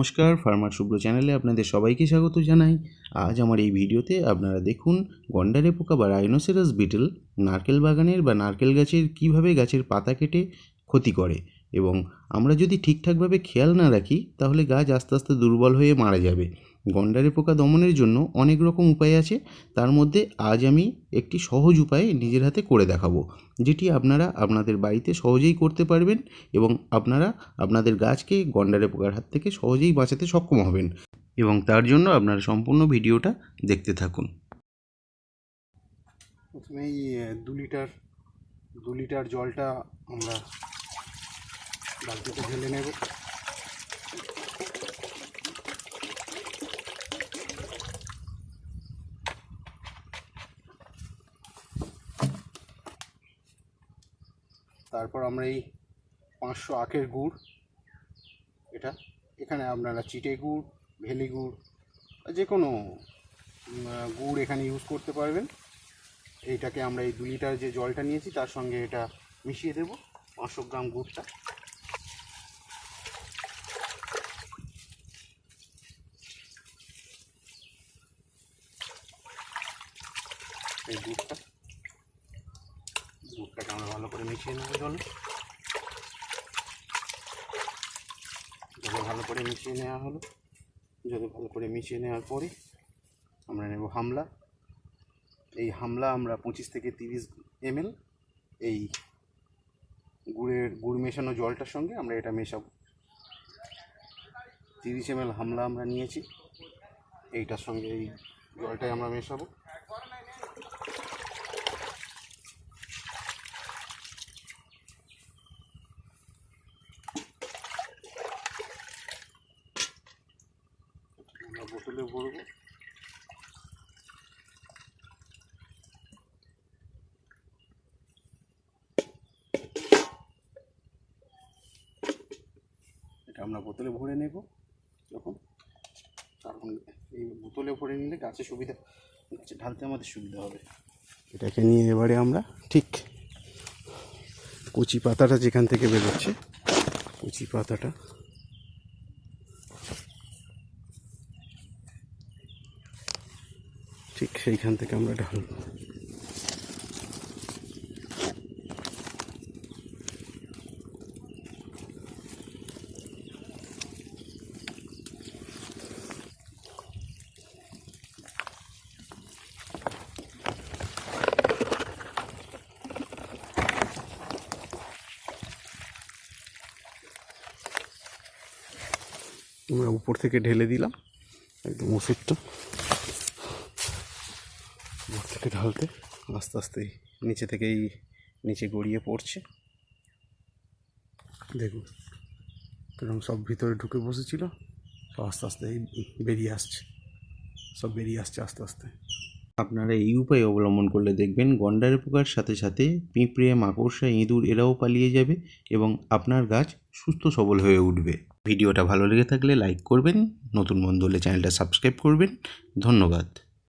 নমস্কার ফার্মার শুভ্র চ্যানেলে আপনাদের সবাইকে স্বাগত জানাই। আজ আমার এই ভিডিওতে আপনারা দেখুন, গন্ডারে পোকা বা রাইনোসেরাস বিটল নারকেল বাগানের বা নারকেল গাছের কীভাবে গাছের পাতা কেটে ক্ষতি করে এবং আমরা যদি ঠিকঠাকভাবে খেয়াল না রাখি, তাহলে গাছ আস্তে আস্তে দুর্বল হয়ে মারা যাবে। গন্ডারে পোকা দমনের জন্য অনেক রকম উপায় আছে। তার মধ্যে আজ আমি একটি সহজ উপায় নিজের হাতে করে দেখাবো যেটি আপনারা আপনাদের বাড়িতে সহজেই করতে পারবেন এবং আপনারা আপনাদের গাছকে গন্ডারে পোকার হাত থেকে সহজেই বাঁচাতে সক্ষম হবেন এবং তার জন্য আপনারা সম্পূর্ণ ভিডিওটা দেখতে থাকুন। আহ, দু লিটার দু লিটার জলটা আমরা বালতিতে ঢেলে নেব। তারপর আমরা এই পাঁচশো আখের গুড়, এটা। এখানে আপনারা চিটে গুড়, ভেলি গুড় যে কোনো গুড় এখানে ইউজ করতে পারবেন। এইটাকে আমরা এই দু লিটার যে জলটা নিয়েছি, তার সঙ্গে এটা মিশিয়ে দেব, পাঁচশো গ্রাম গুড়টা। এই গুড়টা। গুড়টাকে আমরা ভালো করে মিশিয়ে নেব জলে। জলে ভালো করে মিশিয়ে নেওয়া হলো। জলে ভালো করে মিশিয়ে নেওয়ার পরে আমরা নেব হামলা। এই হামলা আমরা পঁচিশ থেকে তিরিশ এমএল এই গুড়ের, গুড় মেশানো জলটার সঙ্গে আমরা এটা মেশাবো। তিরিশ এমএল হামলা আমরা নিয়েছি। এইটার সঙ্গে এই জলটাই আমরা মেশাবো। বোতলে ভরবো। এটা আমরা বোতলে ভরে নেব যখন। কারণ এই বোতলে ভরে নিলে গাছে সুবিধা, গাছে ঢালতে আমাদের সুবিধা হবে। এটাকে নিয়ে এবারে আমরা ঠিক কচি পাতাটা যেখান থেকে বেরোচ্ছে, কচি পাতাটা ঠিক সেইখান থেকে আমরা ঢালবো আমরা উপর থেকে ঢেলে দিলাম একদম ওষুধটা উপর থেকে ঢালতে আস্তে আস্তে নিচে থেকেই নিচে গড়িয়ে পড়ছে। দেখুন কারণ সব ভিতরে ঢুকে বসেছিল, সব আস্তে আস্তে বেরিয়ে আসছে, সব বেরিয়ে আসছে আস্তে আস্তে। আপনারা এই উপায় অবলম্বন করলে দেখবেন গন্ডারে পোকার সাথে সাথে পিঁপড়ে, মাকড়সা, ইঁদুর এরাও পালিয়ে যাবে এবং আপনার গাছ সুস্থ সবল হয়ে উঠবে। ভিডিওটা ভালো লেগে থাকলে লাইক করবেন, নতুন বন্ধু হলে চ্যানেলটা সাবস্ক্রাইব করবেন। ধন্যবাদ।